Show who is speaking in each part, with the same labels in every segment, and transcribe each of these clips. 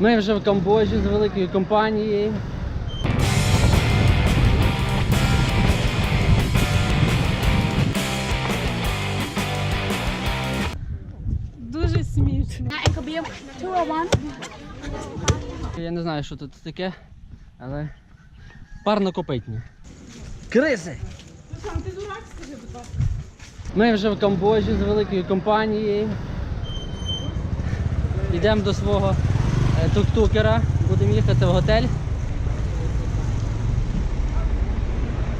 Speaker 1: Ми вже в Камбоджі з великою компанією.
Speaker 2: Дуже смішно.
Speaker 1: Я не знаю, що тут таке, але парнокопитні. Криси!
Speaker 2: ти дурак, скажи, будь ласка.
Speaker 1: Ми вже в Камбоджі з великою компанією. Йдемо до свого тук-тукера, будемо їхати в готель.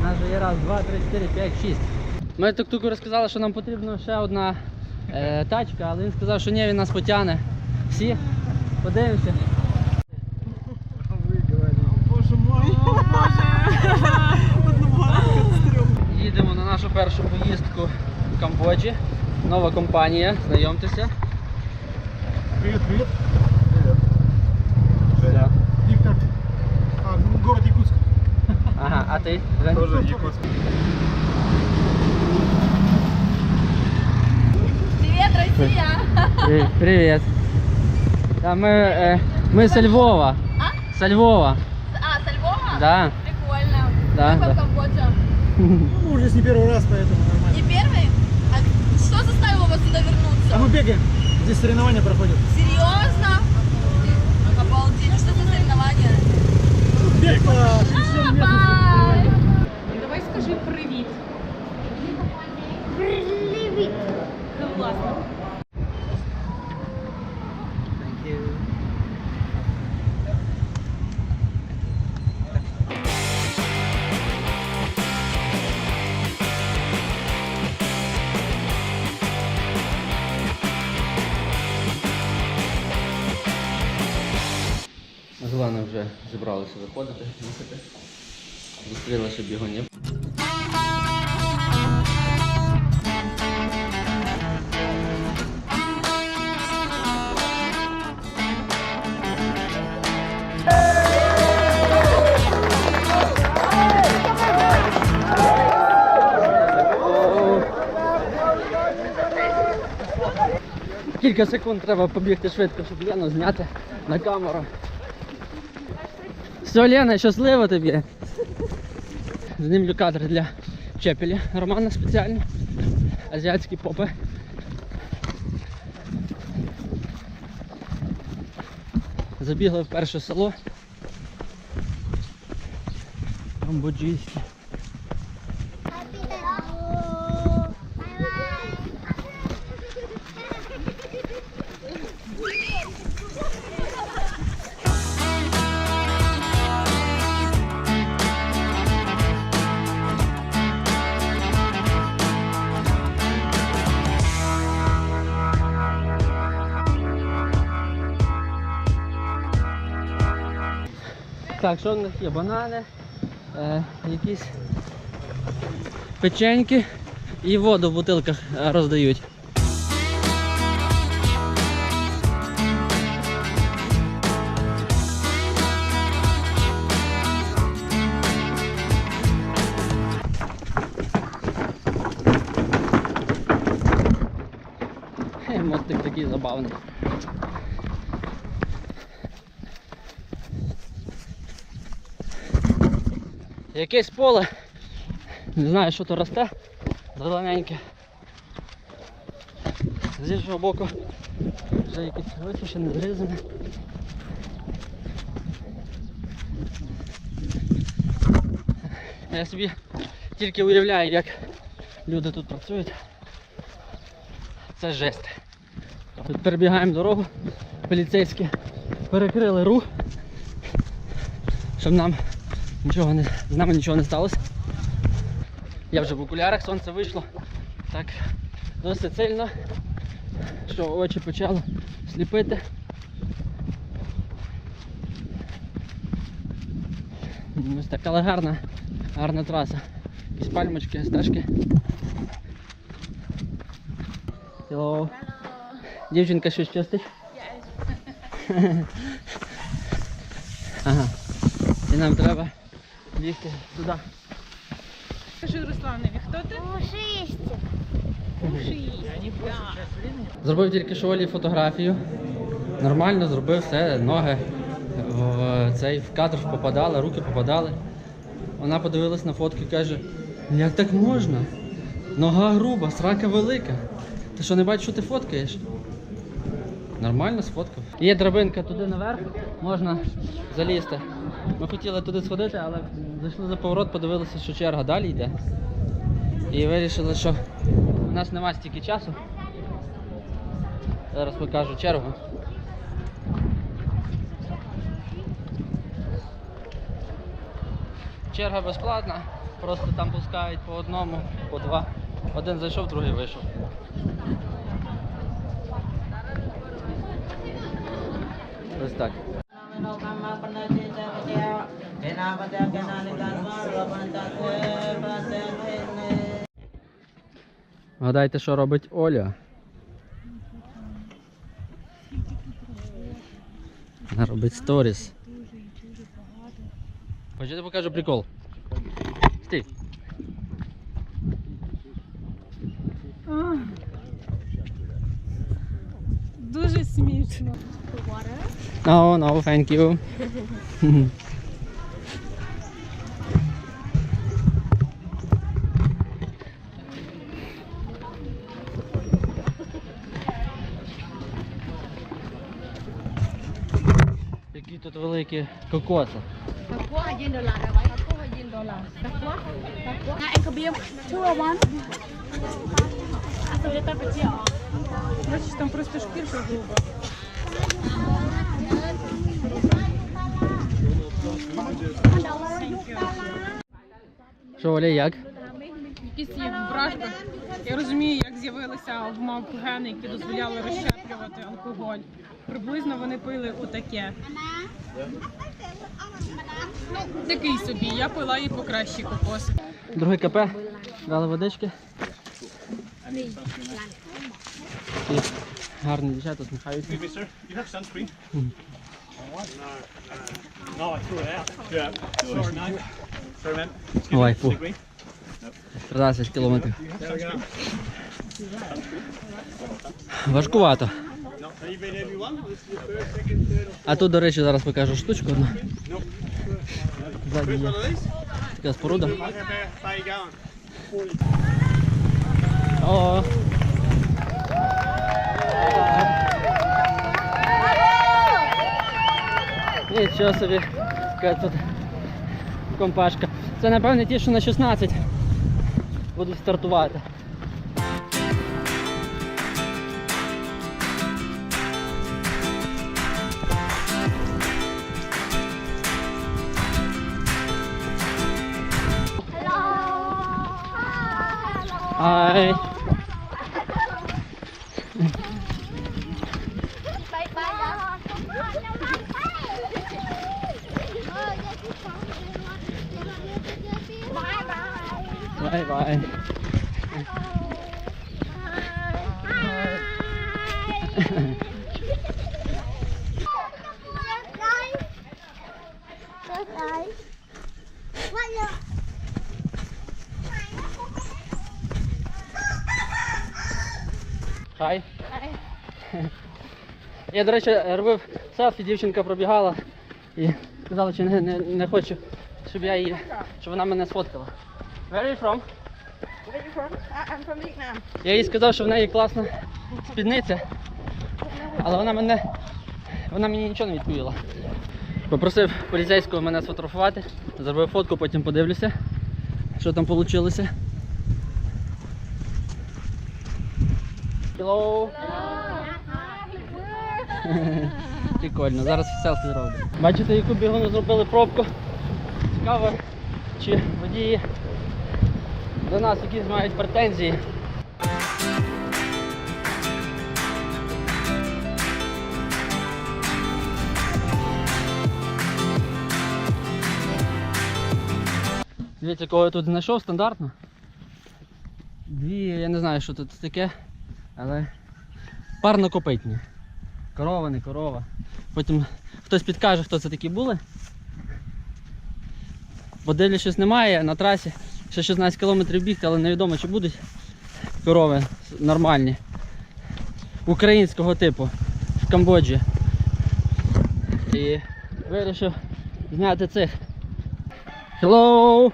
Speaker 1: У нас вже є раз, два, три, чотири, п'ять, шість. Ми тук-туку сказали, що нам потрібна ще одна е, тачка, але він сказав, що ні, він нас потягне. Всі, подивимося. Їдемо на нашу першу поїздку в Камбоджі. Нова компанія, знайомтеся.
Speaker 3: Привет, привет. А?
Speaker 1: Жень?
Speaker 3: Тоже Якутск.
Speaker 4: Привет, Россия!
Speaker 1: При- Привіт. Та ми, е, ми з Львова.
Speaker 4: А?
Speaker 1: З Львова.
Speaker 4: А, со Львова?
Speaker 1: Да.
Speaker 4: Прикольно.
Speaker 1: Да, да.
Speaker 4: Камбоджа?
Speaker 3: Ну, уже не первый раз, поэтому нормально.
Speaker 4: Не первый? А что заставило вас сюда
Speaker 3: А
Speaker 4: вернуться?
Speaker 3: мы бегаем. Здесь соревнования проходят.
Speaker 4: Серьезно? Обалдеть, что за соревнования?
Speaker 3: Бег по
Speaker 4: А, бай!
Speaker 2: Скажи привіт.
Speaker 4: Привет!
Speaker 2: Класно.
Speaker 1: З вже зібралися виходити, їхати. Зустріли ще бігунів. Кілька секунд треба побігти швидко, щоб Лену зняти на камеру. Все, Лена, щасливо тобі. Знімлю кадри для Чепелі Романа спеціально. Азіатські попи. Забігли в перше село. Камбоджійське. Так, що в них є? Банани, е, якісь печеньки і воду в бутилках е, роздають. Мостик такий забавний. Якесь поле. Не знаю, що то росте. Зелененьке. З іншого боку вже якесь висушене, зрізане. Я собі тільки уявляю, як люди тут працюють. Це жесть. Тут перебігаємо дорогу, поліцейські перекрили рух, щоб нам нічого не, з нами нічого не сталося. Я вже в окулярах, сонце вийшло так досить сильно, що очі почало сліпити. Ось така але гарна, гарна траса. Якісь пальмочки, стежки. Hello. Дівчинка щось чистить? ага. І нам треба бігти туди.
Speaker 2: Скажи Русланові, хто ти?
Speaker 5: Пушистик.
Speaker 1: Зробив тільки що Олі фотографію. Нормально зробив все, ноги в цей в кадр попадали, руки попадали. Вона подивилась на фотки і каже, як так можна? Нога груба, срака велика. Ти що не бачиш, що ти фоткаєш? Нормально сфоткав. Є драбинка туди наверх, можна залізти. Ми хотіли туди сходити, але зайшли за поворот, подивилися, що черга далі йде. І вирішили, що у нас нема стільки часу. Зараз покажу чергу. Черга безплатна, просто там пускають по одному, по два. Один зайшов, другий вийшов. Ось так. Гадайте, що робить Оля? Вона робить сторіс. Хочете покажу прикол. Стій.
Speaker 2: Дуже смішно.
Speaker 1: No, no, thank you. Які тут великі кокоси.
Speaker 5: Один доллар, давай. Один доллар. Nè, anh có bia two or one? А то это потерял.
Speaker 2: Бачиш, там просто шкірка груба.
Speaker 1: Що, Оля, як?
Speaker 2: Якісь є вражка. Я розумію, як з'явилися в мавп гени, які дозволяли розщеплювати алкоголь. Приблизно вони пили отаке. Такий собі. Я пила і покращі кокоси.
Speaker 1: Друге КП. Дали водички. І гарні дівчата сміхаються.
Speaker 6: Excuse me, sir. You have sunscreen?
Speaker 1: Mhm.
Speaker 6: No, I threw it out. Yeah. Sorry, no. Sorry, man.
Speaker 1: Ой,
Speaker 6: Excuse
Speaker 1: фу.
Speaker 6: me. Green.
Speaker 1: 13 кілометрів. Важкувато. А тут, до речі, зараз покажу штучку одну. Ззаді є така споруда. О. Нічого собі, така тут компашка. Це напевне ті, що на 16 будуть стартувати. Ай.
Speaker 5: Bye.
Speaker 1: Хай. Я, до речі, робив селфі, дівчинка пробігала і сказала, що не, не, не хочу, щоб я її, щоб вона мене сфоткала. Where are you from?
Speaker 5: I'm from Vietnam.
Speaker 1: Я їй сказав, що в неї класна спідниця, але вона мене вона мені нічого не відповіла. Попросив поліцейського мене сфотографувати, зробив фотку, потім подивлюся, що там вийшло. Hello. Прикольно, зараз селфі зроблю. Бачите, яку бігуну зробили пробку. Цікаво, чи водії до нас якісь мають претензії. Дивіться, кого я тут знайшов стандартно. Дві, я не знаю, що тут таке, але парнокопитні. Корова, не корова. Потім хтось підкаже, хто це такі були. Бо дивлячись немає на трасі. Ще 16 км бігти, але невідомо чи будуть корови нормальні. Українського типу в Камбоджі. І вирішив зняти цих. Hello!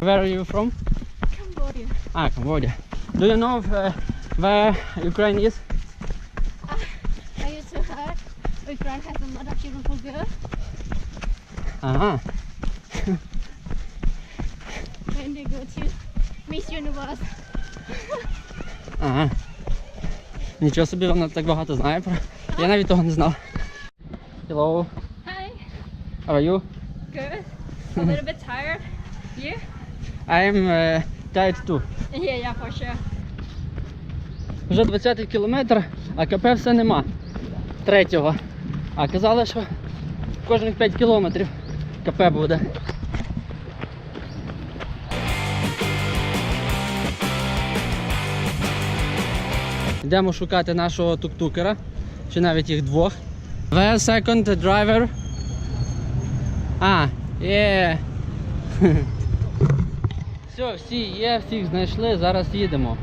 Speaker 1: Where are you from?
Speaker 5: Cambodia.
Speaker 1: Ah, Cambodia. Do you know uh, where Ukraine is?
Speaker 5: Uh, I used to heard Ukraine has a lot of beautiful girls.
Speaker 1: Ага.
Speaker 5: When they go to Miss Universe.
Speaker 1: Ага. Нічого собі вона так багато знає про. Я навіть того не знав. Hello,
Speaker 5: Hi.
Speaker 1: how are you?
Speaker 5: Good. A little bit tired. You?
Speaker 1: I'm uh, tired too.
Speaker 5: Yeah, yeah, for sure.
Speaker 1: Вже 20 кілометр, а КП все нема. Третього. А казали, що кожних 5 кілометрів КП буде. Йдемо шукати нашого тук-тукера, чи навіть їх двох. The second driver. А, є. Все, всі є, всіх знайшли, зараз їдемо.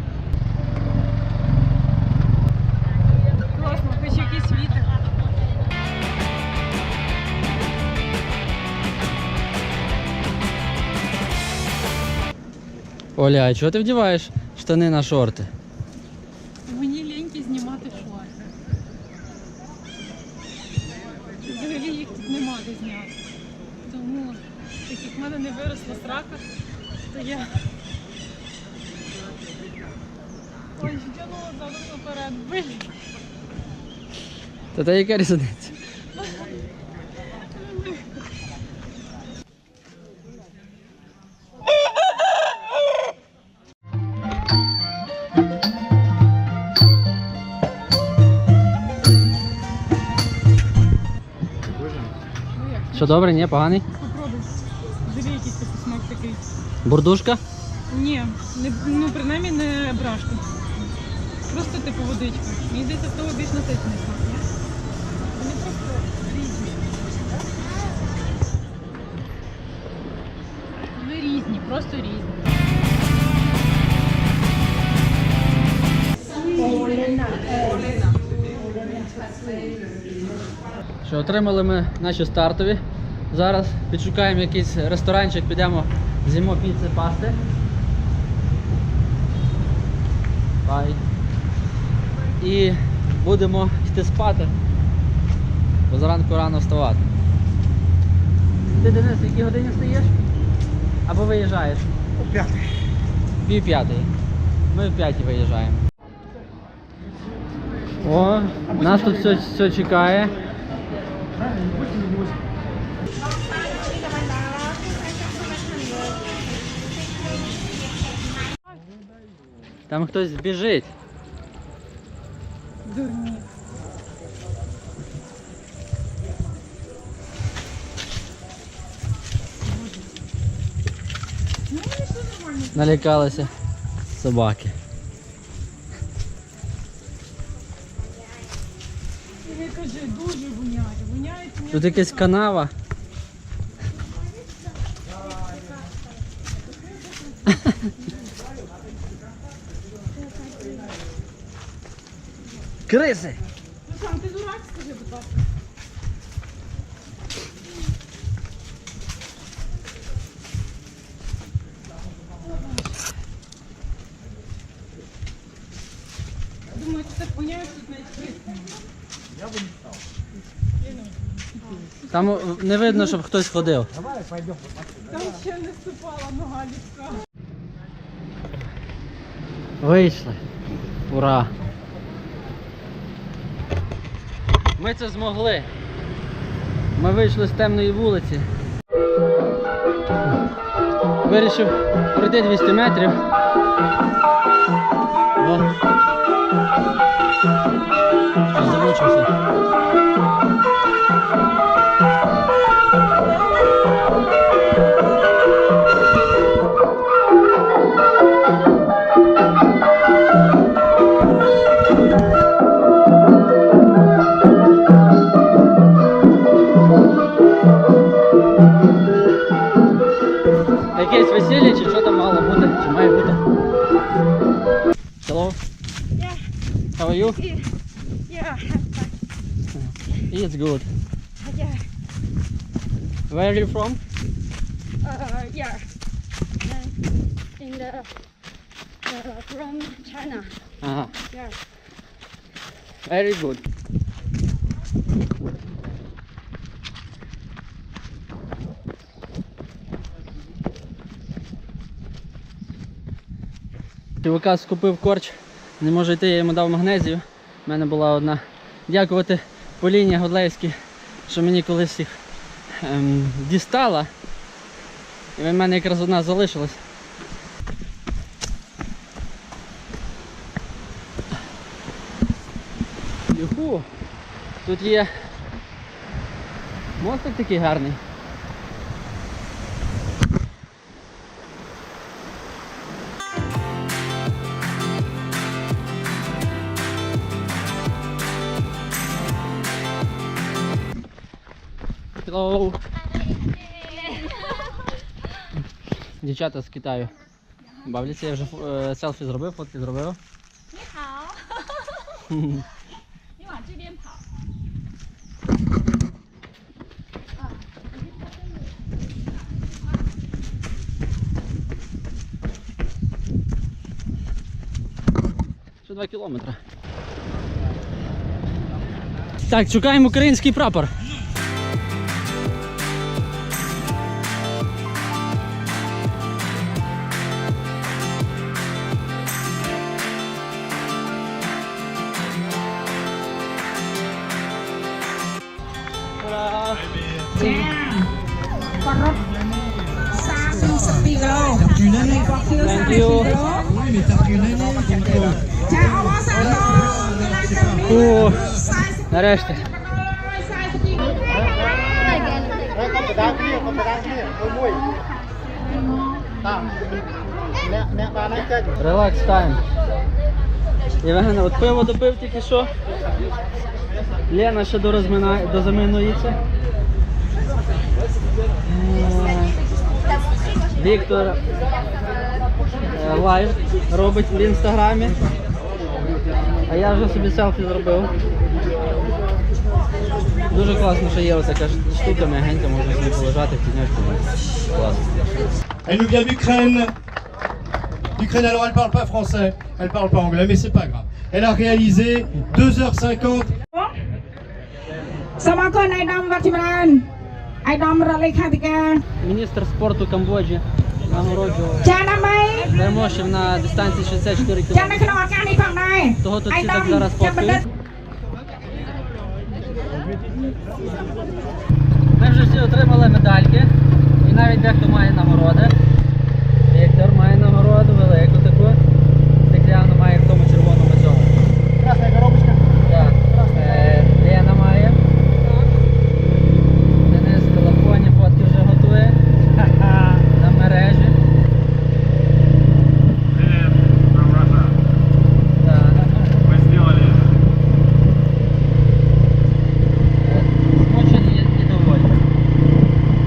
Speaker 1: Оля, а чого ти вдіваєш штани на шорти?
Speaker 2: Мені ліньки знімати шорти. Взагалі їх тут нема де зняти. Тому, так як в мене не виросла срака, то я. Ой, тянула задом наперед. Блін.
Speaker 1: Та та яка різниця? Що добре, ні, поганий?
Speaker 2: Попробуй. Диви якийсь такий смак такий.
Speaker 1: Бурдушка?
Speaker 2: Ні, не, ну принаймні не брашка. Просто типу водичка. Мені здається, з того більш насичений смак, ні? Вони просто різні. Вони різні, просто різні.
Speaker 1: Що отримали ми наші стартові. Зараз підшукаємо якийсь ресторанчик, підемо з'їмо піци, пасти. Бай. І будемо йти спати. Бо зранку рано вставати. Ти Денис, в якій годині встаєш? Або виїжджаєш?
Speaker 6: У п'ятий.
Speaker 1: Пів п'ятої. Ми в п'ятій виїжджаємо. О, нас тут все, все чекає. Там хтось біжить.
Speaker 2: Дурні. Ну, вони все нормально.
Speaker 1: Налякалися собаки.
Speaker 2: Я кажу, дуже воняє. Воняє мені.
Speaker 1: Тут якась канава. Криси!
Speaker 2: Ну сам ти дурак, скажи, будь ласка. Думаю, це так воняє, що тут навіть крис немає.
Speaker 1: Там не видно, щоб хтось ходив. Давай пойдемо.
Speaker 2: Там ще не ступала нога людська.
Speaker 1: Вийшли. Ура! Ми це змогли. Ми вийшли з темної вулиці. Вирішив пройти 200 метрів. О. are you from?
Speaker 5: Uh, yeah. Uh, in the uh, from China.
Speaker 1: Ага.
Speaker 5: Yeah.
Speaker 1: Very good. Чувака скупив корч, не може йти, я йому дав магнезію. У мене була одна. Дякувати Поліні Годлевській, що мені колись їх ем, дістала. І в мене якраз одна залишилась. Юху! Тут є мостик такий гарний. дівчата з Китаю. Бавляться, я вже е, селфі зробив, фотки зробив. Ще два кілометри. Так, чекаємо український прапор. Релакс тайм. От пиво допив тільки що. Лена ще дорозминає, дозаминується. Віктор лайв робить в інстаграмі. А я вже собі селфі
Speaker 6: Elle nous vient d'Ukraine. L'Ukraine, alors elle parle pas français, elle parle pas anglais, mais c'est pas grave. Elle a réalisé 2h50.
Speaker 7: ឯកឧត្តមវត្តចម្រើនឯកឧត្តមរដ្ឋលេខាធិការ
Speaker 1: Міністр спорту Камбоджі нагороджував
Speaker 7: ចាដើម្បី
Speaker 1: переможців на дистанції 64
Speaker 7: ចានៅ
Speaker 1: км.
Speaker 7: ក្នុងឱកាសនេះផងដែរ
Speaker 1: Того тут
Speaker 7: ឯ
Speaker 1: всі
Speaker 7: កឧត្ត
Speaker 1: так
Speaker 7: ម
Speaker 1: зараз
Speaker 7: ចាំបណ្ឌិត
Speaker 1: фоткають. Ми вже всі отримали медальки і навіть дехто має нагороди.